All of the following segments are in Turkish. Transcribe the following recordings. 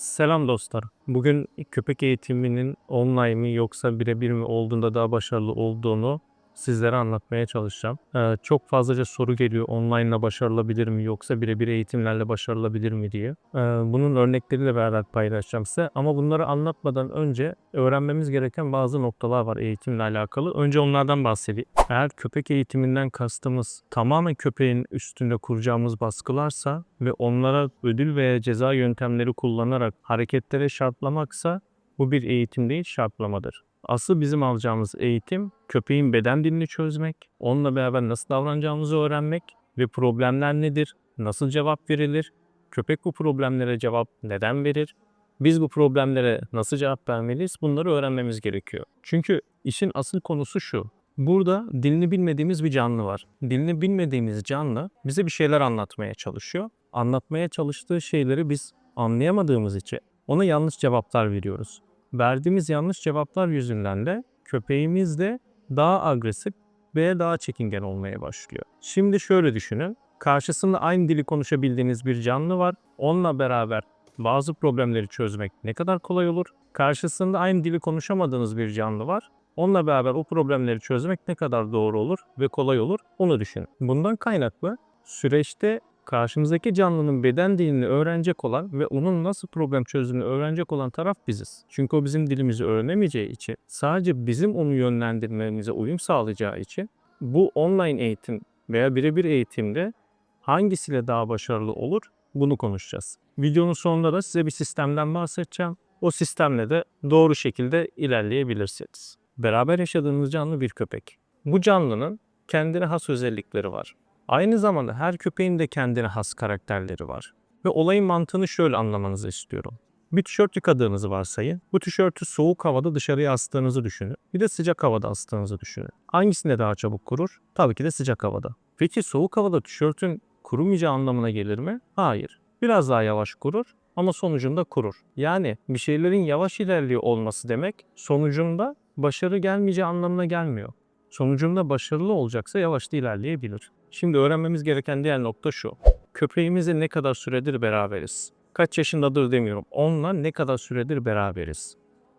Selam dostlar. Bugün köpek eğitiminin online mi yoksa birebir mi olduğunda daha başarılı olduğunu sizlere anlatmaya çalışacağım. Ee, çok fazlaca soru geliyor online ile başarılabilir mi yoksa birebir eğitimlerle başarılabilir mi diye. Ee, bunun örnekleriyle beraber paylaşacağım size. Ama bunları anlatmadan önce öğrenmemiz gereken bazı noktalar var eğitimle alakalı. Önce onlardan bahsedeyim. Eğer köpek eğitiminden kastımız tamamen köpeğin üstünde kuracağımız baskılarsa ve onlara ödül veya ceza yöntemleri kullanarak hareketlere şartlamaksa bu bir eğitim değil şartlamadır. Asıl bizim alacağımız eğitim köpeğin beden dilini çözmek, onunla beraber nasıl davranacağımızı öğrenmek ve problemler nedir, nasıl cevap verilir, köpek bu problemlere cevap neden verir, biz bu problemlere nasıl cevap vermeliyiz bunları öğrenmemiz gerekiyor. Çünkü işin asıl konusu şu. Burada dilini bilmediğimiz bir canlı var. Dilini bilmediğimiz canlı bize bir şeyler anlatmaya çalışıyor. Anlatmaya çalıştığı şeyleri biz anlayamadığımız için ona yanlış cevaplar veriyoruz. Verdiğimiz yanlış cevaplar yüzünden de köpeğimiz de daha agresif ve daha çekingen olmaya başlıyor. Şimdi şöyle düşünün. Karşısında aynı dili konuşabildiğiniz bir canlı var. Onunla beraber bazı problemleri çözmek ne kadar kolay olur? Karşısında aynı dili konuşamadığınız bir canlı var. Onunla beraber o problemleri çözmek ne kadar doğru olur ve kolay olur onu düşünün. Bundan kaynaklı süreçte karşımızdaki canlının beden dilini öğrenecek olan ve onun nasıl problem çözdüğünü öğrenecek olan taraf biziz. Çünkü o bizim dilimizi öğrenemeyeceği için sadece bizim onu yönlendirmemize uyum sağlayacağı için bu online eğitim veya birebir eğitimde hangisiyle daha başarılı olur bunu konuşacağız. Videonun sonunda da size bir sistemden bahsedeceğim. O sistemle de doğru şekilde ilerleyebilirsiniz. Beraber yaşadığınız canlı bir köpek. Bu canlının kendine has özellikleri var. Aynı zamanda her köpeğin de kendine has karakterleri var. Ve olayın mantığını şöyle anlamanızı istiyorum. Bir tişört yıkadığınızı varsayın. Bu tişörtü soğuk havada dışarıya astığınızı düşünün. Bir de sıcak havada astığınızı düşünün. Hangisinde daha çabuk kurur? Tabii ki de sıcak havada. Peki soğuk havada tişörtün kurumayacağı anlamına gelir mi? Hayır. Biraz daha yavaş kurur ama sonucunda kurur. Yani bir şeylerin yavaş ilerliyor olması demek sonucunda başarı gelmeyeceği anlamına gelmiyor. Sonucunda başarılı olacaksa yavaş da ilerleyebilir. Şimdi öğrenmemiz gereken diğer nokta şu. Köpeğimizle ne kadar süredir beraberiz? Kaç yaşındadır demiyorum. Onunla ne kadar süredir beraberiz?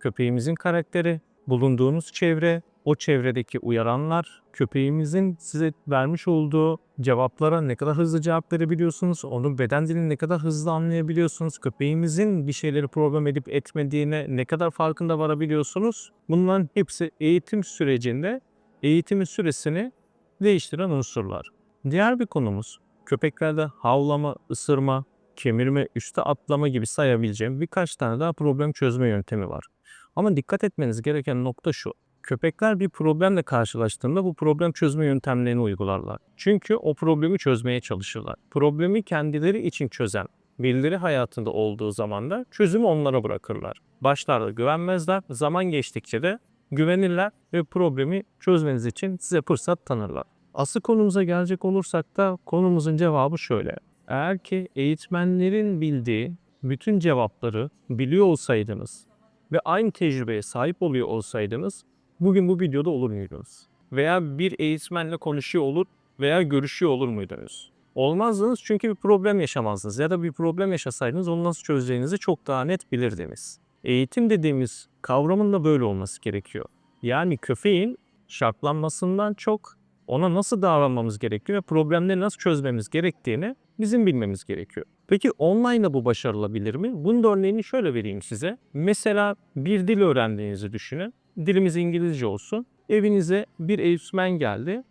Köpeğimizin karakteri, bulunduğunuz çevre, o çevredeki uyaranlar, köpeğimizin size vermiş olduğu cevaplara ne kadar hızlı cevap verebiliyorsunuz, onun beden dilini ne kadar hızlı anlayabiliyorsunuz, köpeğimizin bir şeyleri problem edip etmediğine ne kadar farkında varabiliyorsunuz. Bunların hepsi eğitim sürecinde eğitimin süresini değiştiren unsurlar. Diğer bir konumuz köpeklerde havlama, ısırma, kemirme, üste atlama gibi sayabileceğim birkaç tane daha problem çözme yöntemi var. Ama dikkat etmeniz gereken nokta şu. Köpekler bir problemle karşılaştığında bu problem çözme yöntemlerini uygularlar. Çünkü o problemi çözmeye çalışırlar. Problemi kendileri için çözen birileri hayatında olduğu zaman da çözümü onlara bırakırlar. Başlarda güvenmezler, zaman geçtikçe de güvenirler ve problemi çözmeniz için size fırsat tanırlar. Asıl konumuza gelecek olursak da konumuzun cevabı şöyle. Eğer ki eğitmenlerin bildiği bütün cevapları biliyor olsaydınız ve aynı tecrübeye sahip oluyor olsaydınız bugün bu videoda olur muydunuz? Veya bir eğitmenle konuşuyor olur veya görüşüyor olur muydunuz? Olmazdınız çünkü bir problem yaşamazdınız ya da bir problem yaşasaydınız onu nasıl çözeceğinizi çok daha net bilirdiniz. Eğitim dediğimiz kavramın da böyle olması gerekiyor. Yani köpeğin şartlanmasından çok ona nasıl davranmamız gerekiyor ve problemleri nasıl çözmemiz gerektiğini bizim bilmemiz gerekiyor. Peki online'da bu başarılabilir mi? Bunun da örneğini şöyle vereyim size. Mesela bir dil öğrendiğinizi düşünün. Dilimiz İngilizce olsun. Evinize bir eğitmen geldi,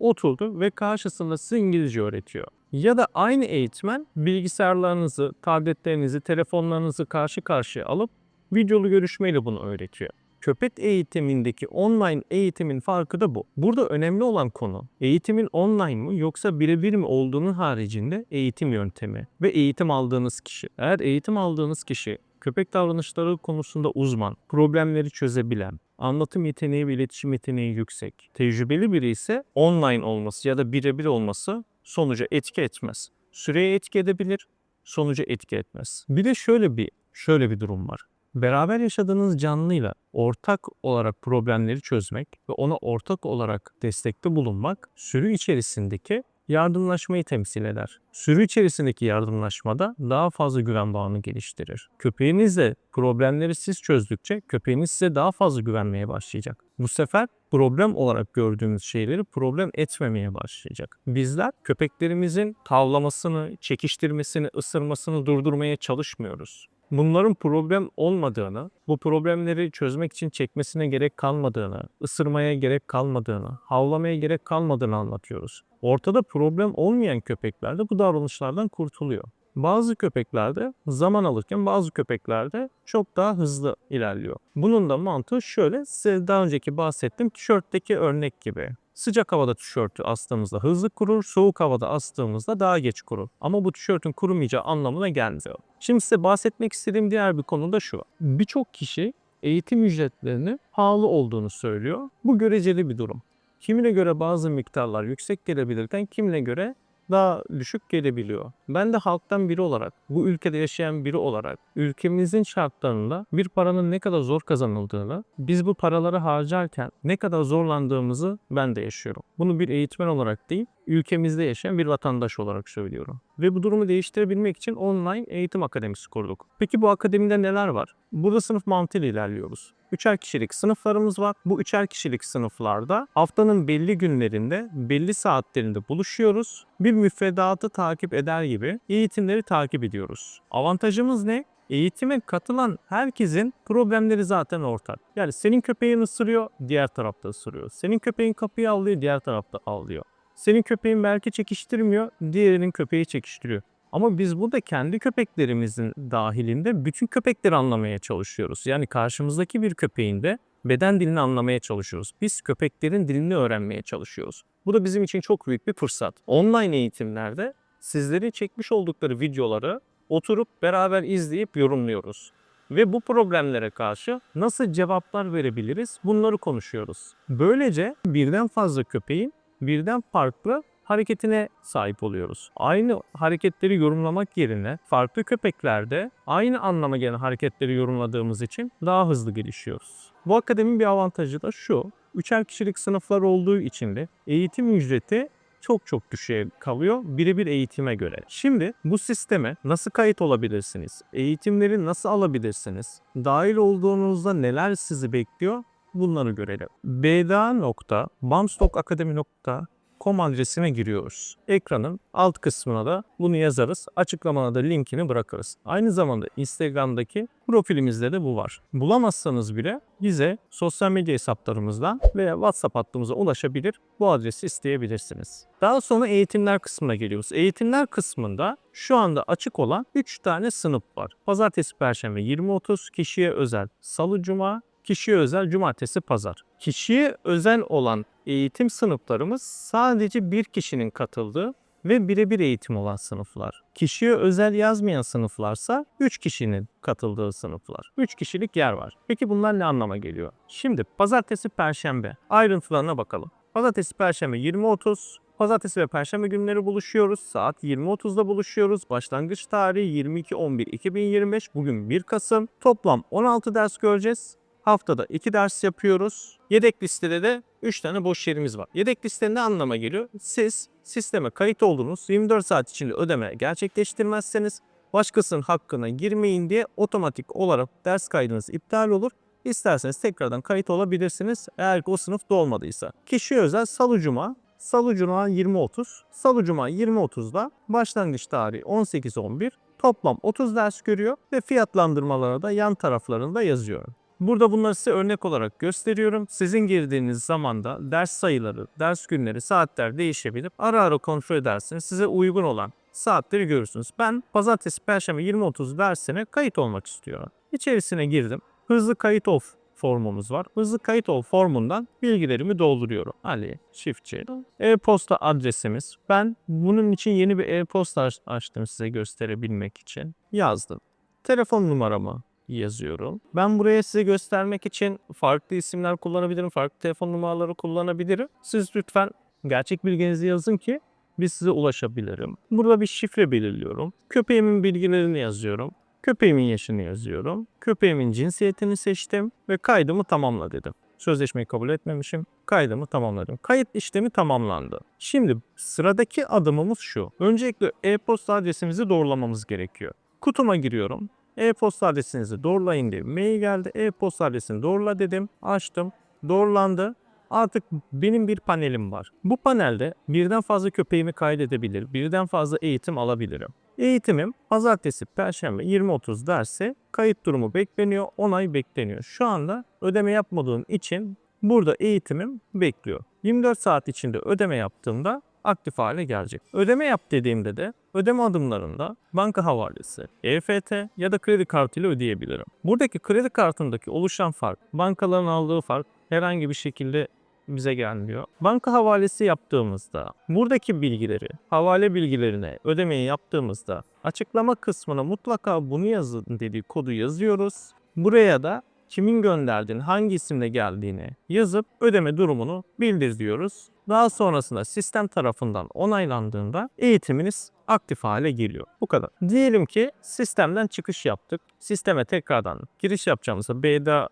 oturdu ve karşısında size İngilizce öğretiyor. Ya da aynı eğitmen bilgisayarlarınızı, tabletlerinizi, telefonlarınızı karşı karşıya alıp videolu görüşmeyle bunu öğretiyor. Köpek eğitimindeki online eğitimin farkı da bu. Burada önemli olan konu eğitimin online mı yoksa birebir mi olduğunun haricinde eğitim yöntemi ve eğitim aldığınız kişi. Eğer eğitim aldığınız kişi köpek davranışları konusunda uzman, problemleri çözebilen, anlatım yeteneği ve iletişim yeteneği yüksek, tecrübeli biri ise online olması ya da birebir olması sonuca etki etmez. Süreye etki edebilir, sonuca etki etmez. Bir de şöyle bir şöyle bir durum var. Beraber yaşadığınız canlıyla ortak olarak problemleri çözmek ve ona ortak olarak destekte bulunmak sürü içerisindeki yardımlaşmayı temsil eder. Sürü içerisindeki yardımlaşmada daha fazla güven bağını geliştirir. Köpeğinizle problemleri siz çözdükçe köpeğiniz size daha fazla güvenmeye başlayacak. Bu sefer problem olarak gördüğümüz şeyleri problem etmemeye başlayacak. Bizler köpeklerimizin tavlamasını, çekiştirmesini, ısırmasını durdurmaya çalışmıyoruz. Bunların problem olmadığını, bu problemleri çözmek için çekmesine gerek kalmadığını, ısırmaya gerek kalmadığını, havlamaya gerek kalmadığını anlatıyoruz. Ortada problem olmayan köpeklerde bu davranışlardan kurtuluyor. Bazı köpeklerde zaman alırken bazı köpeklerde çok daha hızlı ilerliyor. Bunun da mantığı şöyle, size daha önceki bahsettiğim tişörtteki örnek gibi. Sıcak havada tişörtü astığımızda hızlı kurur, soğuk havada astığımızda daha geç kurur. Ama bu tişörtün kurumayacağı anlamına gelmiyor. Şimdi size bahsetmek istediğim diğer bir konu da şu. Birçok kişi eğitim ücretlerinin pahalı olduğunu söylüyor. Bu göreceli bir durum. Kimine göre bazı miktarlar yüksek gelebilirken kimine göre daha düşük gelebiliyor. Ben de halktan biri olarak, bu ülkede yaşayan biri olarak ülkemizin şartlarında bir paranın ne kadar zor kazanıldığını, biz bu paraları harcarken ne kadar zorlandığımızı ben de yaşıyorum. Bunu bir eğitmen olarak değil, ülkemizde yaşayan bir vatandaş olarak söylüyorum. Ve bu durumu değiştirebilmek için online eğitim akademisi kurduk. Peki bu akademide neler var? Burada sınıf mantığıyla ilerliyoruz. Üçer kişilik sınıflarımız var. Bu üçer kişilik sınıflarda haftanın belli günlerinde, belli saatlerinde buluşuyoruz. Bir müfredatı takip eder gibi eğitimleri takip ediyoruz. Avantajımız ne? Eğitime katılan herkesin problemleri zaten ortak. Yani senin köpeğin ısırıyor, diğer tarafta ısırıyor. Senin köpeğin kapıyı avlıyor, diğer tarafta avlıyor. Senin köpeğin belki çekiştirmiyor, diğerinin köpeği çekiştiriyor. Ama biz burada kendi köpeklerimizin dahilinde bütün köpekleri anlamaya çalışıyoruz. Yani karşımızdaki bir köpeğin de beden dilini anlamaya çalışıyoruz. Biz köpeklerin dilini öğrenmeye çalışıyoruz. Bu da bizim için çok büyük bir fırsat. Online eğitimlerde sizlerin çekmiş oldukları videoları oturup beraber izleyip yorumluyoruz. Ve bu problemlere karşı nasıl cevaplar verebiliriz bunları konuşuyoruz. Böylece birden fazla köpeğin birden farklı hareketine sahip oluyoruz. Aynı hareketleri yorumlamak yerine farklı köpeklerde aynı anlama gelen hareketleri yorumladığımız için daha hızlı gelişiyoruz. Bu akademinin bir avantajı da şu. Üçer kişilik sınıflar olduğu için de eğitim ücreti çok çok düşüğe kalıyor birebir eğitime göre. Şimdi bu sisteme nasıl kayıt olabilirsiniz? Eğitimleri nasıl alabilirsiniz? Dahil olduğunuzda neler sizi bekliyor? Bunları görelim. bda.bamstockakademi.com adresine giriyoruz. Ekranın alt kısmına da bunu yazarız. Açıklamada da linkini bırakırız. Aynı zamanda Instagram'daki profilimizde de bu var. Bulamazsanız bile bize sosyal medya hesaplarımızdan veya WhatsApp hattımıza ulaşabilir, bu adresi isteyebilirsiniz. Daha sonra eğitimler kısmına geliyoruz. Eğitimler kısmında şu anda açık olan 3 tane sınıf var. Pazartesi, Perşembe 20-30, kişiye özel Salı, Cuma, kişiye özel Cumartesi, Pazar. Kişiye özel olan eğitim sınıflarımız sadece bir kişinin katıldığı ve birebir eğitim olan sınıflar. Kişiye özel yazmayan sınıflarsa 3 kişinin katıldığı sınıflar. 3 kişilik yer var. Peki bunlar ne anlama geliyor? Şimdi pazartesi, perşembe ayrıntılarına bakalım. Pazartesi, perşembe 20.30, Pazartesi ve Perşembe günleri buluşuyoruz. Saat 20.30'da buluşuyoruz. Başlangıç tarihi 22.11.2025. Bugün 1 Kasım. Toplam 16 ders göreceğiz. Haftada 2 ders yapıyoruz. Yedek listede de 3 tane boş yerimiz var. Yedek liste ne anlama geliyor? Siz sisteme kayıt oldunuz. 24 saat içinde ödeme gerçekleştirmezseniz başkasının hakkına girmeyin diye otomatik olarak ders kaydınız iptal olur. İsterseniz tekrardan kayıt olabilirsiniz eğer o sınıf dolmadıysa. Kişi özel salı cuma Salı Cuma 20.30, Salı Cuma 20.30'da başlangıç tarihi 18.11, toplam 30 ders görüyor ve fiyatlandırmaları da yan taraflarında yazıyorum. Burada bunları size örnek olarak gösteriyorum. Sizin girdiğiniz zamanda ders sayıları, ders günleri, saatler değişebilir. Ara ara kontrol edersiniz. Size uygun olan saatleri görürsünüz. Ben pazartesi, perşembe 20.30 dersine kayıt olmak istiyorum. İçerisine girdim. Hızlı kayıt ol formumuz var. Hızlı kayıt ol formundan bilgilerimi dolduruyorum. Ali Çiftçi. E-posta adresimiz. Ben bunun için yeni bir e-posta aç- açtım size gösterebilmek için. Yazdım. Telefon numaramı yazıyorum. Ben buraya size göstermek için farklı isimler kullanabilirim, farklı telefon numaraları kullanabilirim. Siz lütfen gerçek bilginizi yazın ki biz size ulaşabilirim. Burada bir şifre belirliyorum. Köpeğimin bilgilerini yazıyorum. Köpeğimin yaşını yazıyorum. Köpeğimin cinsiyetini seçtim ve kaydımı tamamla dedim. Sözleşmeyi kabul etmemişim. Kaydımı tamamladım. Kayıt işlemi tamamlandı. Şimdi sıradaki adımımız şu. Öncelikle e-posta adresimizi doğrulamamız gerekiyor. Kutuma giriyorum. E-posta adresinizi doğrulayın diye mail geldi. E-posta adresini doğrula dedim. Açtım. Doğrulandı. Artık benim bir panelim var. Bu panelde birden fazla köpeğimi kaydedebilir, birden fazla eğitim alabilirim. Eğitimim pazartesi, perşembe 20.30 derse kayıt durumu bekleniyor, onay bekleniyor. Şu anda ödeme yapmadığım için burada eğitimim bekliyor. 24 saat içinde ödeme yaptığımda aktif hale gelecek. Ödeme yap dediğimde de ödeme adımlarında banka havalesi, EFT ya da kredi kartıyla ödeyebilirim. Buradaki kredi kartındaki oluşan fark, bankaların aldığı fark herhangi bir şekilde bize gelmiyor. Banka havalesi yaptığımızda buradaki bilgileri, havale bilgilerine ödemeyi yaptığımızda açıklama kısmına mutlaka bunu yazın dediği kodu yazıyoruz. Buraya da kimin gönderdiğini, hangi isimle geldiğini yazıp ödeme durumunu bildir diyoruz. Daha sonrasında sistem tarafından onaylandığında eğitiminiz aktif hale geliyor. Bu kadar. Diyelim ki sistemden çıkış yaptık. Sisteme tekrardan giriş yapacağımızda bda,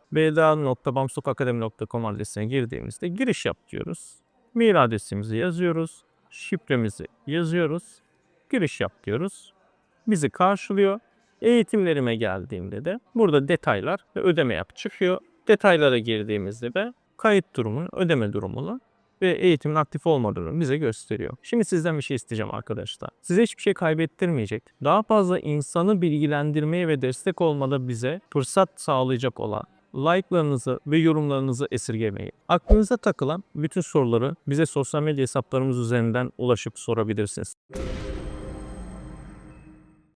adresine girdiğimizde giriş yap diyoruz. Mail adresimizi yazıyoruz. Şifremizi yazıyoruz. Giriş yap diyoruz. Bizi karşılıyor. Eğitimlerime geldiğimde de burada detaylar ve ödeme yap çıkıyor. Detaylara girdiğimizde de kayıt durumunu, ödeme durumunu ve eğitimin aktif olmadığını bize gösteriyor. Şimdi sizden bir şey isteyeceğim arkadaşlar. Size hiçbir şey kaybettirmeyecek. Daha fazla insanı bilgilendirmeye ve destek olmada bize fırsat sağlayacak olan like'larınızı ve yorumlarınızı esirgemeyin. Aklınıza takılan bütün soruları bize sosyal medya hesaplarımız üzerinden ulaşıp sorabilirsiniz.